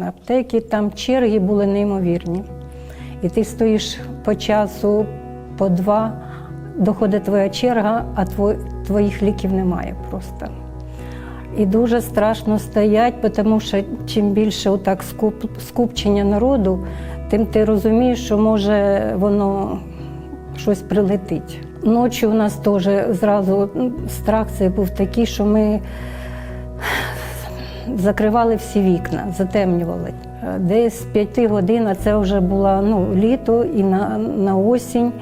аптеки, там черги були неймовірні. І ти стоїш по часу, по два, доходить твоя черга, а твоїх ліків немає просто. І дуже страшно стоять, тому що чим більше отак скуп, скупчення народу, тим ти розумієш, що може воно щось прилетить. Ночі у нас теж зразу страх цей був такий, що ми закривали всі вікна, затемнювали. Е, Десь п'яти годин, а це вже було ну, літо і на, на осінь.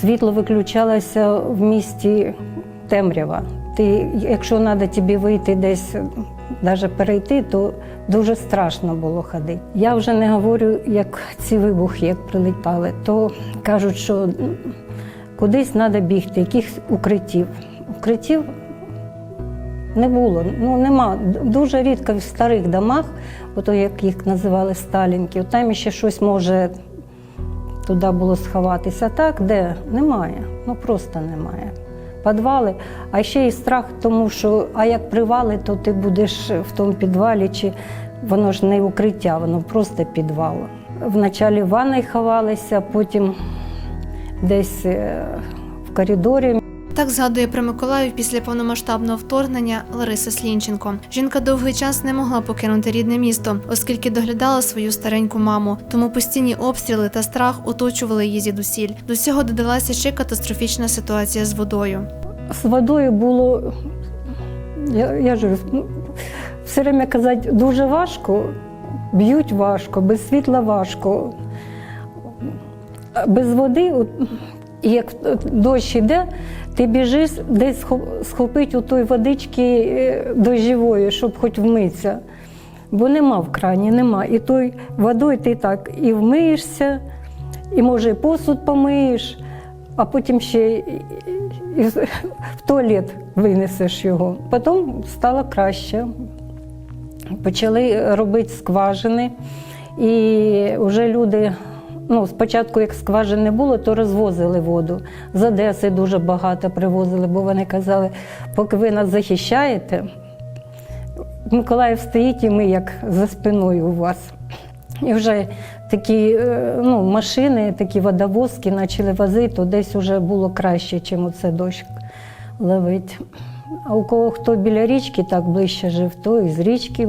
Світло виключалося в місті темрява. Ти, якщо треба тобі вийти десь, навіть перейти, то дуже страшно було ходити. Я вже не говорю, як ці вибухи, як прилітали, то кажуть, що кудись треба бігти, якихось укриттів. Укриттів не було. Ну нема. Дуже рідко в старих домах, ото як їх називали Сталінки, там ще щось може туди було сховатися. Так, де? Немає. Ну просто немає. Підвали, а ще й страх, тому що а як привали, то ти будеш в тому підвалі, чи воно ж не укриття, воно просто підвал. Вначалі в ванной ховалися, потім десь е, в коридорі. Так згадує про Миколаїв після повномасштабного вторгнення Лариса Слінченко. Жінка довгий час не могла покинути рідне місто, оскільки доглядала свою стареньку маму. Тому постійні обстріли та страх оточували її звідусіль. До цього додалася ще катастрофічна ситуація з водою. З водою було, я, я ж ну, все время казати, дуже важко, б'ють важко, без світла важко. Без води, як дощ іде, ти біжиш десь схопити у той водички е, дощової, щоб хоч вмитися. Бо нема в крані, нема. І той водою ти так і вмиєшся, і може і посуд помиєш, а потім ще і в туалет винесеш його. Потім стало краще. Почали робити скважини, і вже люди. Ну, спочатку, як скважин не було, то розвозили воду. З Одеси дуже багато привозили, бо вони казали, поки ви нас захищаєте, Миколаїв стоїть і ми як за спиною у вас. І вже такі е, ну, машини, такі водовозки почали возити, то десь вже було краще, ніж оце дощ ловить. А у кого хто біля річки так ближче жив, то і з річки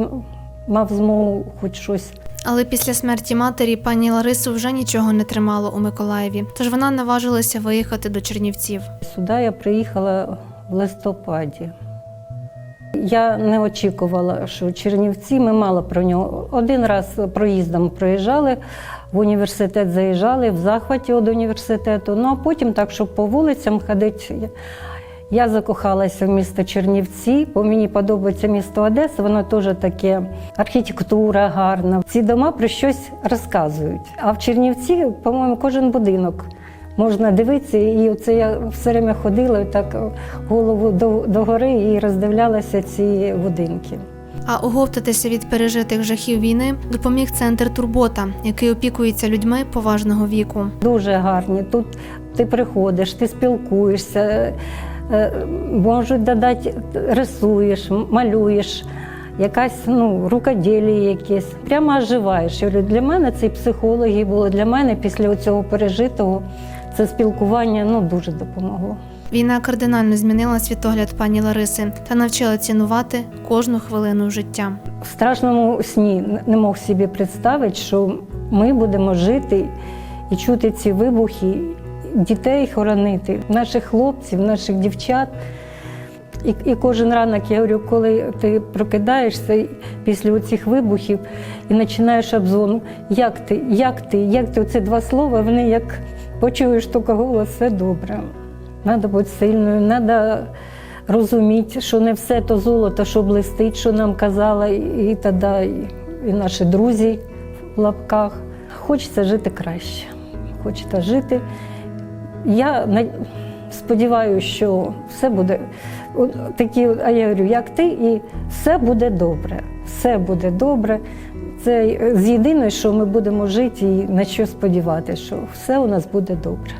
мав змогу хоч щось. Але після смерті матері пані Ларису вже нічого не тримало у Миколаєві, тож вона наважилася виїхати до Чернівців. Сюди я приїхала в листопаді. Я не очікувала, що Чернівці ми мало про нього. Один раз проїздом проїжджали, в університет заїжджали, в захваті від університету. Ну а потім, так, щоб по вулицям ходити, я- закохалася в місто Чернівці, бо мені подобається місто Одеса, воно теж таке архітектура гарна. Ці дома про щось розказують. А в Чернівці, по-моєму, кожен будинок можна дивитися. І оце я все время ходила так голову до, до і роздивлялася ці будинки. А оговтатися від пережитих жахів війни допоміг центр Турбота, який опікується людьми поважного віку. Дуже гарні. Тут ти приходиш, ти спілкуєшся, можуть додати, рисуєш, малюєш, якась ну, рукоділля якесь. Прямо оживаєш. Я говорю, для мене це і психологи було. Для мене після цього пережитого це спілкування ну, дуже допомогло. Війна кардинально змінила світогляд пані Лариси та навчила цінувати кожну хвилину життя. В страшному сні не мог собі представити, що ми будемо жити і чути ці вибухи, дітей хоронити, наших хлопців, наших дівчат. І, і кожен ранок я говорю, коли ти прокидаєшся після цих вибухів і починаєш обзвон, як ти, як ти, як ти? Оці два слова, вони як почуєш тільки голос, все добре. Треба бути сильною, треба розуміти, що не все то золото, що блистить, що нам казала і, тоді і наші друзі в лапках. Хочеться жити краще. Хочеться жити. Я сподіваюся, що все буде такі, а я говорю, як ти, і все буде добре. Все буде добре. Це з єдине, що ми будемо жити і на що сподіватися, що все у нас буде добре.